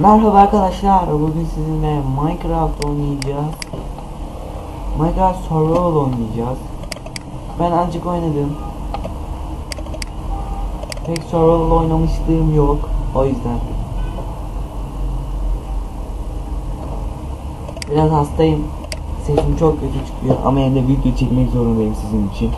Merhaba arkadaşlar. Bugün sizinle Minecraft oynayacağız. Minecraft Survival oynayacağız. Ben ancak oynadım. Pek Survival oynamışlığım yok. O yüzden. Biraz hastayım. Sesim çok kötü çıkıyor ama yine de video çekmek zorundayım sizin için.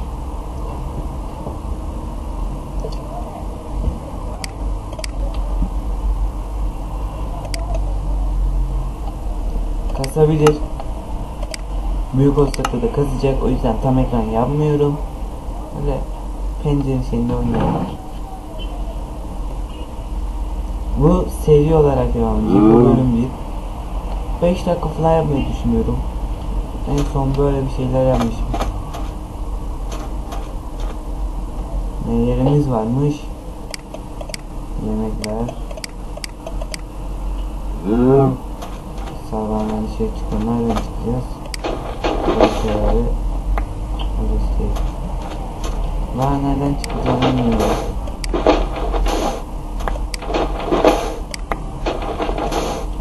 Kasabilir. Büyük olsakta da kazacak. O yüzden tam ekran yapmıyorum. Böyle pencere şeyinde oynuyorum. Bu seri olarak devam edecek. Bu bölüm 1. 5 dakika falan yapmayı düşünüyorum. En son böyle bir şeyler yapmışım. Nelerimiz varmış? Yemekler. Sağdan dışarı çıkalım. Nereden çıkacağız? Burası Burası değil. Daha nereden çıkacağımı bilmiyorum.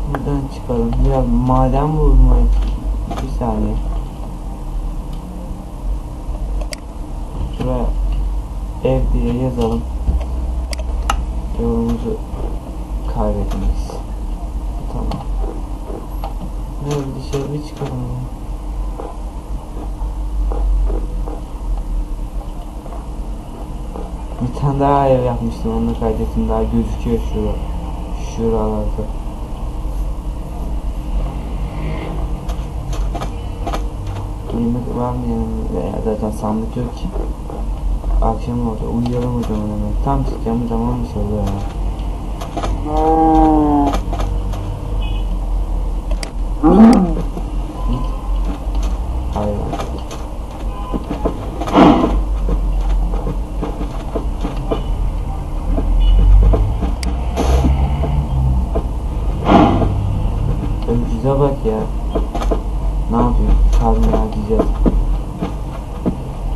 Buradan çıkalım. Biraz maden bulmayı. Bir saniye. Şuraya ev diye yazalım. Yolumuzu kaybetmeyiz. Tamam. Evet dışarı bir tane daha ev yapmıştım onu kaydettim daha gözüküyor şura şuralarda. Yemek var mı yanımda ya zaten sandık yok ki. Akşam oldu uyuyalım o zaman hemen. Tam çıkacağım zaman bir şey oluyor ya. Ne yapıyor? Karnını harcayacağız.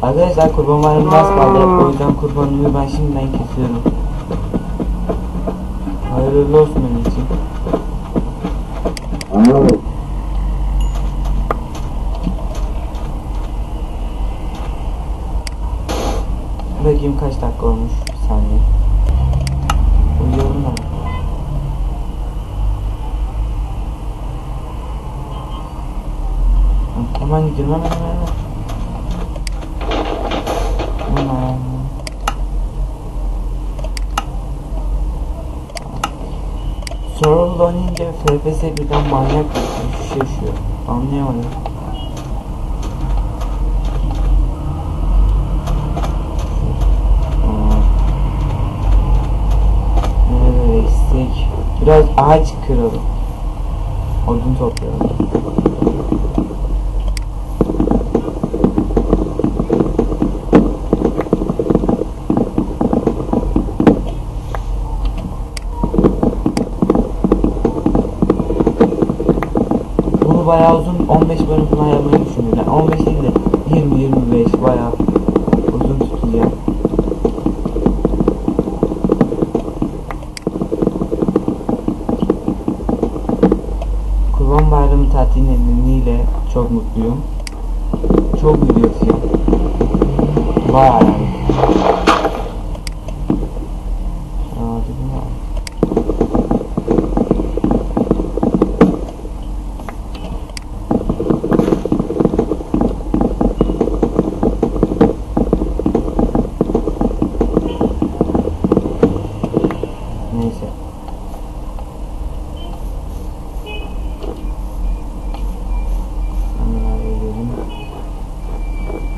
Arkadaşlar kurban bayramı az kaldı. O yüzden kurbanımı ben şimdiden kesiyorum. Hayırlı olsun benim için. Bakayım kaç dakika olmuş. Bir saniye. Uyuyorum da. Hı, Hemen gidiyorum hemen hemen hemen. Survival oynayınca FPS birden manyak bir düşüş yaşıyor. Anlayamadım. Biraz ağaç kıralım. Odun toplayalım. Bunu bayağı uzun 15 bölüm falan yapmayı düşünüyorum. Yani 15 değil de 20-25 bayağı uzun tutacağım. Kurban Bayramı tatil nedeniyle çok mutluyum. Çok video atacağım. Bayağı yani. Aa, dedim ya. Neyse.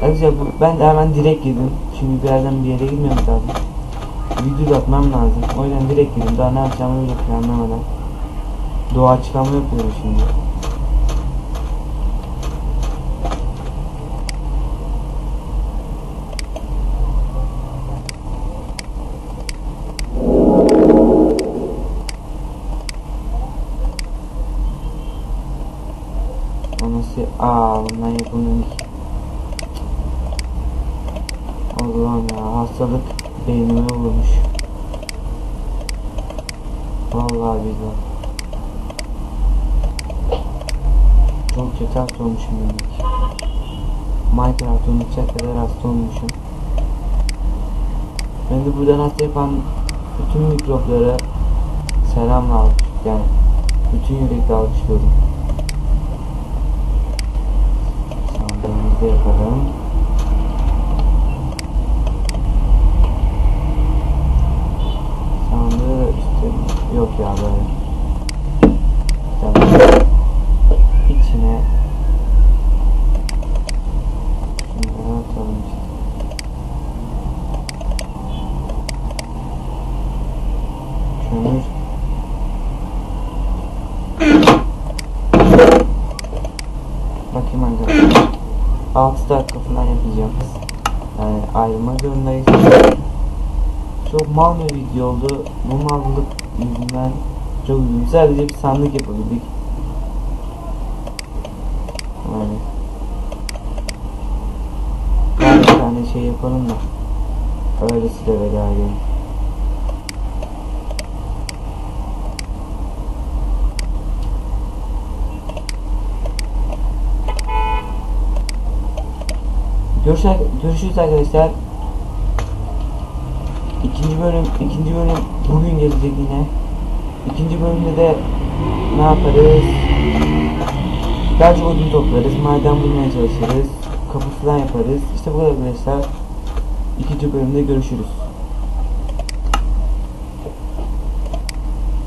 Arkadaşlar ben hemen direkt girdim. Çünkü bir yerden bir yere girmem lazım. Video atmam lazım. O yüzden direkt girdim. Daha ne yapacağımı bile planlamadan. Doğa yapıyorum şimdi. Aa bunlar yapılmamış. Allah'ım ya hastalık beynime vurmuş. Vallahi billahi. Çok kötü hasta olmuşum demek. Minecraft unutacak kadar hasta olmuşum. Ben de buradan hasta yapan bütün mikroplara selamla alkış yani bütün yürekle alkışlıyorum. Sandığımızda yapalım. Sandığı işte yok ya böyle. Tamam. İçine şunları atalım işte. Kömür. Bakayım arkadaşlar. 6 dakika falan yapacağım. Yani ayrılmak zorundayız. Çok mal bir video oldu. Bu mallık yüzünden çok üzüldüm. Sadece bir sandık yapabildik. Yani. Bir tane şey yapalım da. Öylesi de veda edelim. Görüşürüz, görüşürüz arkadaşlar. İkinci bölüm, ikinci bölüm bugün gelecek yine. İkinci bölümde de ne yaparız? Belki odun toplarız, maden bulmaya çalışırız, kapı yaparız. İşte bu kadar arkadaşlar. İkinci bölümde görüşürüz.